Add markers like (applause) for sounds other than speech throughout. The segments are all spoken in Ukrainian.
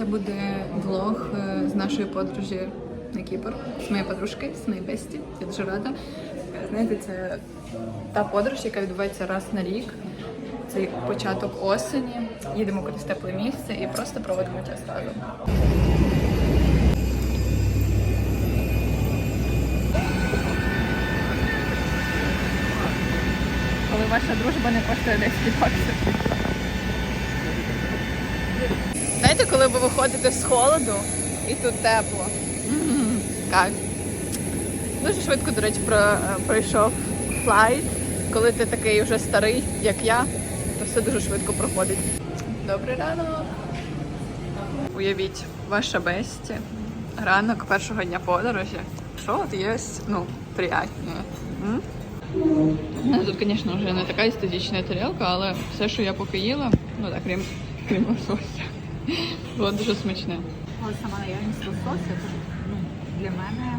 Це буде влог е, з нашої подорожі на Кіпр, з моєї подружки, з моєї бесті. Я дуже рада. Знаєте, це та подорож, яка відбувається раз на рік. Це початок осені. Їдемо кудись тепле місце і просто проводимо час разом. Коли ваша дружба не коштує 10 баксів. Знаєте, коли ви виходите з холоду і тут тепло. Кайф. Дуже швидко, до речі, е, пройшов флайт. Коли ти такий вже старий, як я, то все дуже швидко проходить. Добрий ранок. Уявіть, ваша бесті. Ранок першого дня подорожі. Що от є, ну, приятне. Ну, Тут, звісно, вже не така естетична тарілка, але все, що я поки їла, ну так, крім, крім лосося, було дуже смачне. Але сама наявність лосося, ну, для мене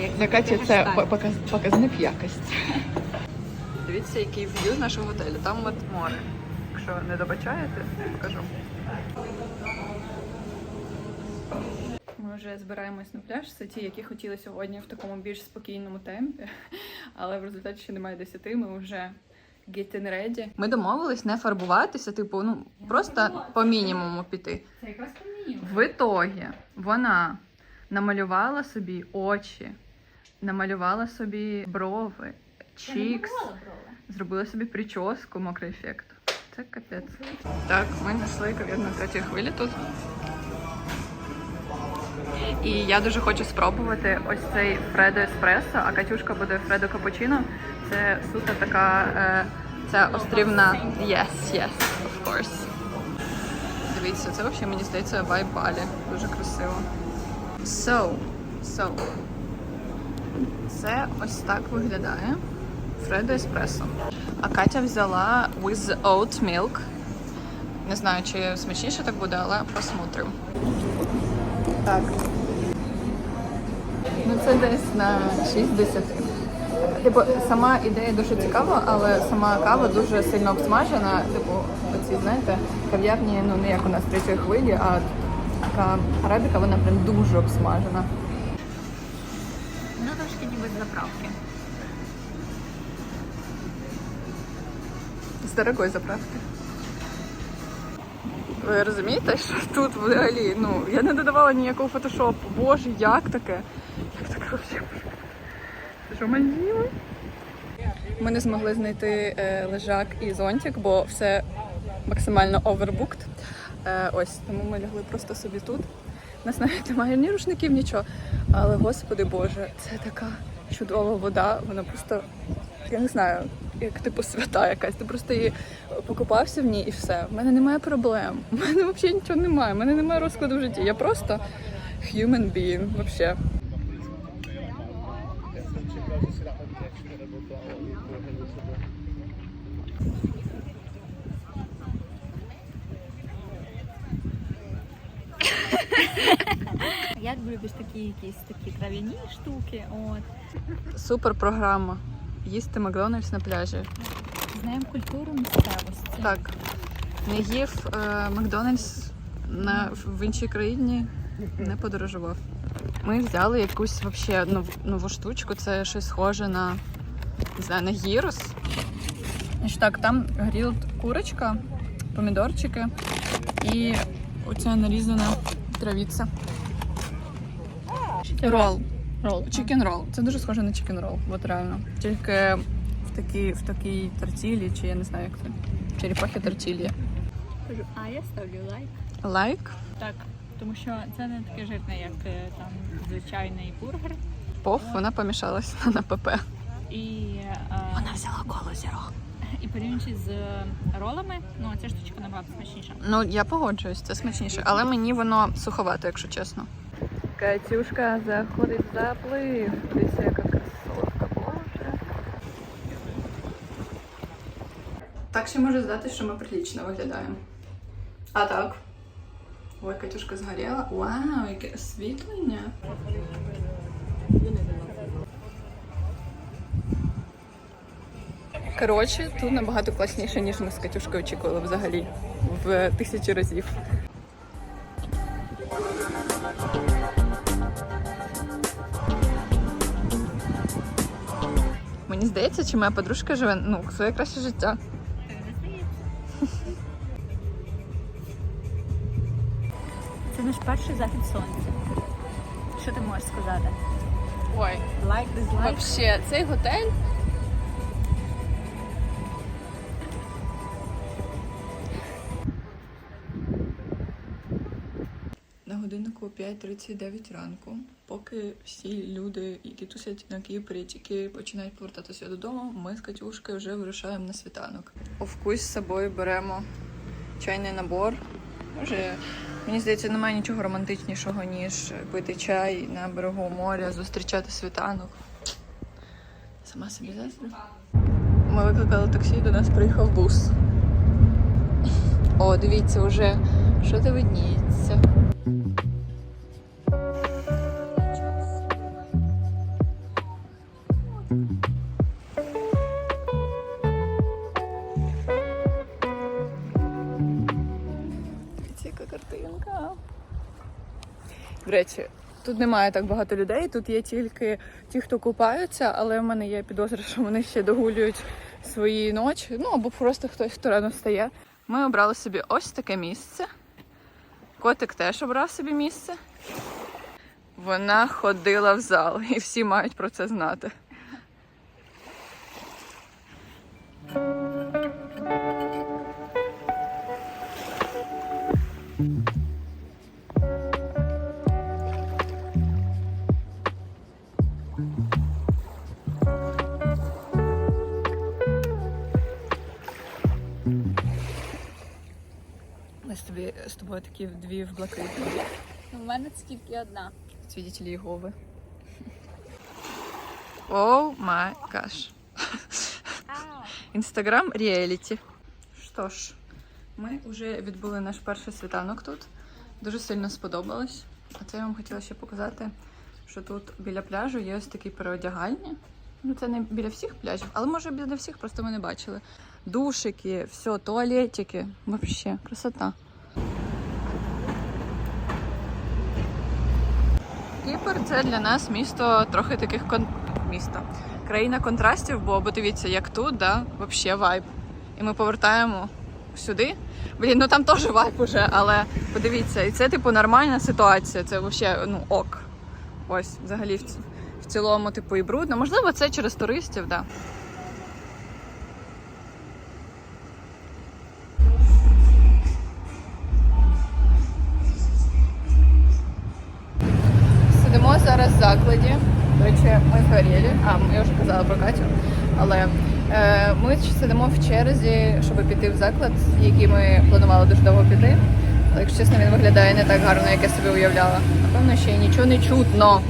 як Для Каті це показ, показник якості. Дивіться, який в'ю нашого готелю. Там от море. Якщо не добачаєте, покажу. Ми вже збираємось на пляж. Це ті, які хотіли сьогодні в такому більш спокійному темпі, але в результаті ще немає 10, ми вже getting ready. Ми домовились не фарбуватися, типу, ну просто по мінімуму піти. Це якраз по мені. В ітогі вона намалювала собі очі, намалювала собі брови, чікс, зробила собі прическу, мокрий ефект. Це капець. Так, ми знайшли кав'ярну третьої хвилі тут. І я дуже хочу спробувати ось цей Фредо Еспресо, а Катюшка буде Фредо Капучино. Це суто така це острівна. Yes, yes, of course. Дивіться, це взагалі мені здається вайб Балі. Дуже красиво. So, so. Це ось так виглядає. Фредо еспресо. А Катя взяла with oat milk. Не знаю, чи смачніше так буде, але посмотрим. Так. Ну це десь на 60. Типу, сама ідея дуже цікава, але сама кава дуже сильно обсмажена. Типу, оці, знаєте, кав'ярні, ну не як у нас третьої хвилі, а така арабіка, вона прям дуже обсмажена. Ну, трошки ніби з заправки. З дорогої заправки. Ви розумієте, що тут взагалі, ну, я не додавала ніякого фотошопу. Боже, як таке? Як таке Що, Мальдіви? Ми не змогли знайти е, лежак і зонтик, бо все максимально овербукт. Е, ось, тому ми лягли просто собі тут. У нас навіть немає ні рушників, нічого. Але, господи Боже, це така чудова вода. Вона просто, я не знаю, як типу свята якась. Ти просто її покупався в ній і все. В мене немає проблем. У мене взагалі нічого немає. У мене немає розкладу в житті. Я просто human being, взагалі. Як любиш такі якісь такі трав'яні штуки, от. Супер програма. Їсти Макдональдс на пляжі. Знаємо культуру місцевості. Так, не їв е, Макдональдс на, в іншій країні, не подорожував. Ми взяли якусь вообще нову, нову штучку, це щось схоже на, не знаю, на гірус. Значить так, там грілд курочка, помідорчики і оця нарізана травіця. Рол. Рол. Чікен рол. Це дуже схоже на чікен рол, от реально. Тільки в такій, в такій тортілі, чи я не знаю, як це. Черепахи тортілі. А я ставлю лайк. Лайк. Так, тому що це не таке жирне, як е, там звичайний бургер. Пов, вона помішалась (laughs) на ПП. І, е, взяла коло зіро. і порівнюючи з ролами, ну ця штучка набагато смачніша. Ну, я погоджуюсь, це смачніше, але мені воно суховато, якщо чесно. Катюшка заходить в заплив. Дивіться, яка красотка, боже. Так ще може здатися, що ми прилічно виглядаємо. А так. Ой, Катюшка згоріла. Вау, яке освітлення. Коротше, тут набагато класніше, ніж ми з Катюшкою очікували взагалі в тисячі разів. Мені здається, чи моя подружка живе ну, своє краще життя. Це наш перший захід сонця. Що ти можеш сказати? Ой, Лайк, дизлайк? Вообще, цей готель. На годиннику 5.39 ранку, поки всі люди, які тусять на Кіпрі, тільки починають повертатися додому, ми з Катюшкою вже вирушаємо на світанок. У вкус з собою беремо чайний набор. Може, мені здається, немає нічого романтичнішого, ніж пити чай на берегу моря, зустрічати світанок. Сама собі заздрю. Ми викликали таксі, до нас приїхав бус. О, дивіться, вже що-то видніється. Картинка. До речі, тут немає так багато людей, тут є тільки ті, хто купаються, але в мене є підозра, що вони ще догулюють свої ночі. Ну або просто хтось, хто рано встає. Ми обрали собі ось таке місце. Котик теж обрав собі місце. Вона ходила в зал, і всі мають про це знати. Тобі такі дві в блакитні. У мене скільки одна. Свидетели Єгови. Оу май гаш. Інстаграм реаліті. Що ж, ми вже відбули наш перший світанок тут. Дуже сильно сподобалось. А це я вам хотіла ще показати, що тут біля пляжу є ось такі переодягальні. Ну, це не біля всіх пляжів, але може біля всіх, просто ми не бачили. Душики, все, туалетики. Вообще, красота. Кіпр це для нас місто трохи таких кон... місто. Країна контрастів, бо, подивіться, як тут, да, взагалі вайб. І ми повертаємо сюди. Блін, ну там теж вайб уже, але подивіться, і це типу нормальна ситуація. Це взагалі ну ок. Ось, взагалі в, ц... в цілому, типу, і брудно. Можливо, це через туристів, да. Закладі. До речі, ми згоріли. А, я вже казала про Катю. Але е, ми сидимо в черзі, щоб піти в заклад, який ми планували дуже довго піти. Але, якщо чесно, він виглядає не так гарно, як я собі уявляла. Напевно, ще й нічого не чутно.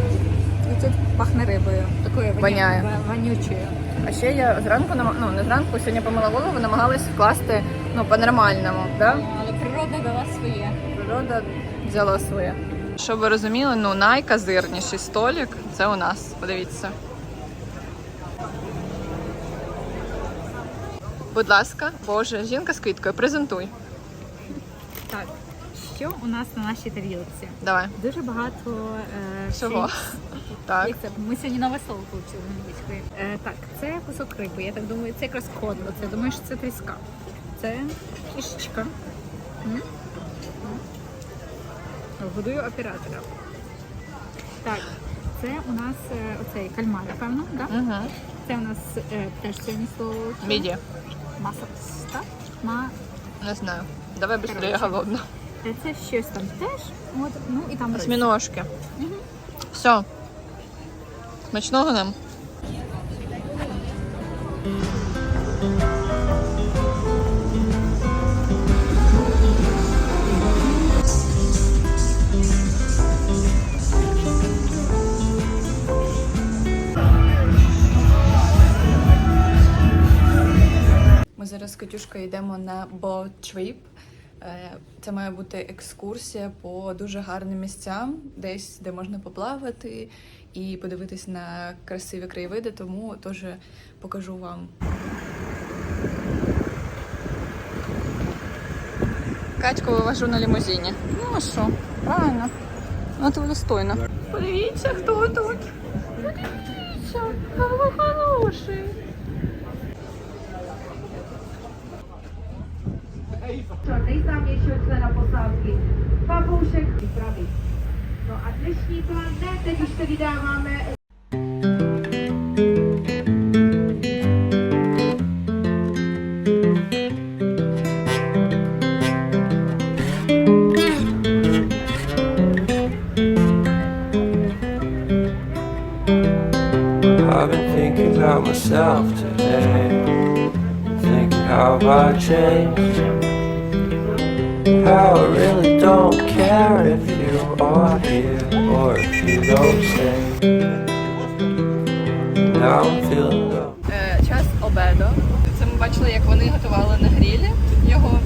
І тут пахне рибою. Такою Воняє. вонючою. А ще я зранку ну не зранку, сьогодні помила голову, намагалась вкласти ну по-нормальному. Да? Але природа дала своє. Природа взяла своє. Щоб ви розуміли, ну найказирніший столик це у нас. Подивіться. Будь ласка, Боже, жінка з квіткою, презентуй. Так, що у нас на нашій тарілці? Давай. Дуже багато е, Всього. (laughs) Так. Як це? Ми сьогодні нове слово повчили англійською. Е, так, це кусок риби. Я так думаю, це якраз кодло. Це думаю, що це тріска. Це кішечка. М? М. Годую оператора. Так, це у нас е, оцей кальмар, напевно, да? Угу. Це у нас е, теж сьогодні слово. Міді. Маса. Так? Ма... Не знаю. Давай быстрее, я голодна. Е, Це щось там теж. От, ну і там рис. Осьміножки. Мгм. Все. Смачного нам. Катюшкою йдемо на boat trip. Е, Це має бути екскурсія по дуже гарним місцям, десь де можна поплавати і подивитись на красиві краєвиди, тому теж покажу вам. Катьку вивожу на лімузині. Ну а що? Правильно. Ну це достойно. Подивіться, хто тут. Подивіться, хороший. Nejznámějšího člena posádky, Pavoušek Praví. No a dnešní plán dne, teď už se vydáváme I've been thinking about myself today. Thinking how I changed. How I really don't care if you are here or if you don't stay. Now I'm feeling low. Е, час обеду. Це ми бачили, як вони готували на грілі його,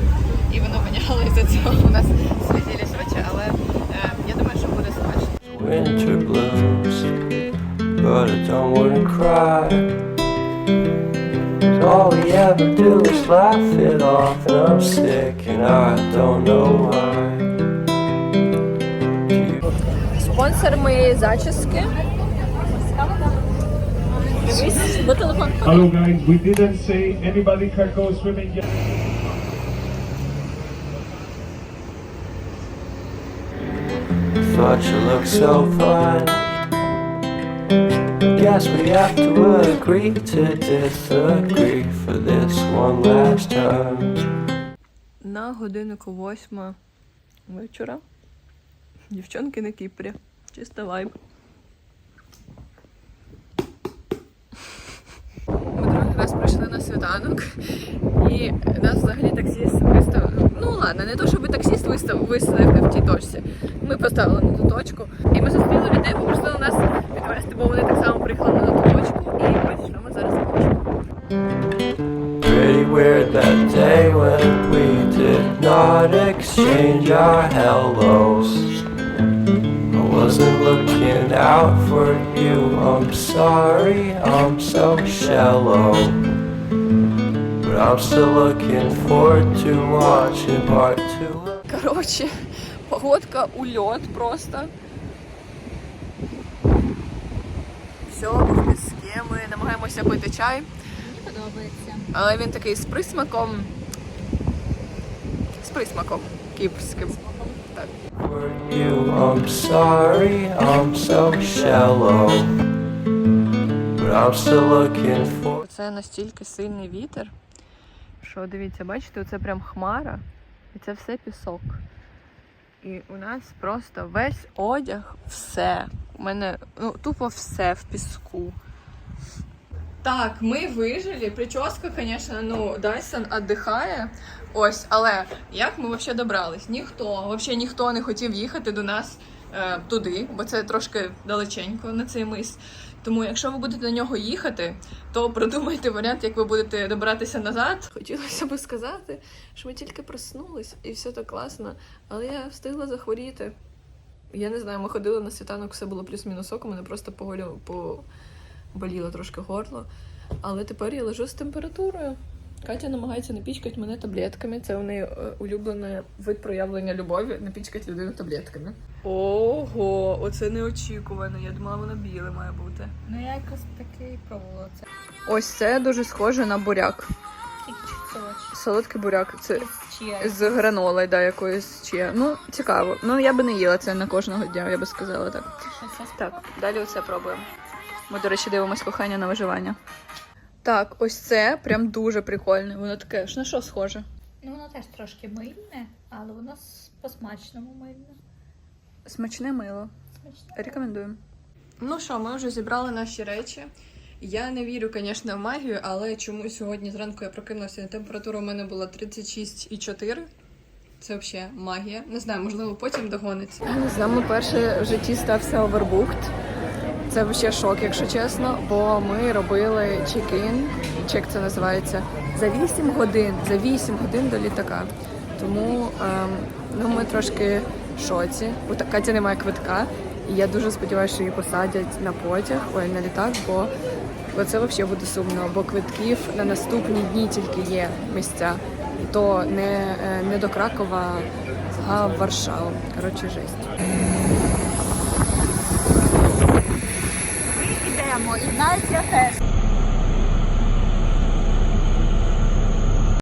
і воно воняло із-за цього. У нас сліділись очі, але е, я думаю, що буде смачно. Winter blues, but I don't wanna cry. 'Cause All we ever do is laugh it off, and I'm sick, and I don't know why. You Спонсор моєї зачіски. Дивись, бо телефон. Hello guys, we didn't say anybody can go swimming yet. thought you looked so fine. Guess we have to agree to disagree for this one last time. На годиннику восьма вечора. Дівчонки на Кіпрі. Чисто вайб. Ми другий раз прийшли на світанок, і нас взагалі таксіст виставив. Ну ладно, не то, щоб таксіст вистав виставив в тій точці. Ми поставили на ту точку. І ми зустріли людей, попросили нас бо вони так само приїхали на ту точку. І ось що ми зараз хочемо. Pretty weird that day when we did not exchange our hellos. I wasn't looking out for you. I'm sorry, I'm so shallow. But I'm still looking forward to watching part two. Коротше, погодка ульот просто. Все, ми в піскі, ми намагаємося пити чай, Мені подобається. але він такий з присмаком. З присмаком кіпрським. Так. I'm sorry, I'm so shallow. But I'm still looking for. Це настільки сильний вітер, що дивіться, бачите, це прям хмара, і це все пісок. І у нас просто весь одяг, все. У мене ну, тупо все в піску. Так, ми вижили. Прическа, звісно, ну, Дайсон віддихає. Ось, але як ми взагалі добрались? Ніхто, взагалі ніхто не хотів їхати до нас е, туди, бо це трошки далеченько на цей мис. Тому, якщо ви будете на нього їхати, то продумайте варіант, як ви будете добиратися назад. Хотілося б сказати, що ми тільки проснулись і все так класно, але я встигла захворіти. Я не знаю, ми ходили на світанок, все було плюс-мінус ок, у мене просто поголю, по... боліло трошки горло. Але тепер я лежу з температурою. Катя намагається напічкати мене таблетками. Це у неї е, улюблений вид проявлення любові напічкати людину таблетками. Ого, оце неочікувано. Я думала, воно біле має бути. Ну я якось таки пробувала це. Ось це дуже схоже на буряк. Солодкий буряк. Це з гранолою, да, якоюсь чи. Ну, цікаво. Ну, я би не їла це на кожного дня, я би сказала так. Так, далі оце пробуємо. Ми, до речі, дивимось кохання на виживання. Так, ось це прям дуже прикольне. Воно таке, ж на що схоже? Ну воно теж трошки мильне, але воно по-смачному мильне. Смачне мило. Смачне. Рекомендуємо. Ну що, ми вже зібрали наші речі. Я не вірю, звісно, в магію, але чомусь сьогодні зранку я прокинулася, температура у мене була 36,4. Це взагалі магія. Не знаю, можливо, потім догониться. З нами перше в житті стався овербухт. Це взагалі шок, якщо чесно, бо ми робили чек-ін, чек це називається, за 8 годин, за 8 годин до літака. Тому ем, ну, ми трошки в шоці. У Катя немає квитка, і я дуже сподіваюся, що її посадять на потяг, ой, на літак, бо, бо це взагалі буде сумно, бо квитків на наступні дні тільки є місця. то не, е, не до Кракова, а в Варшаву. Коротше, жесть. Ідемо, і навіть я теж.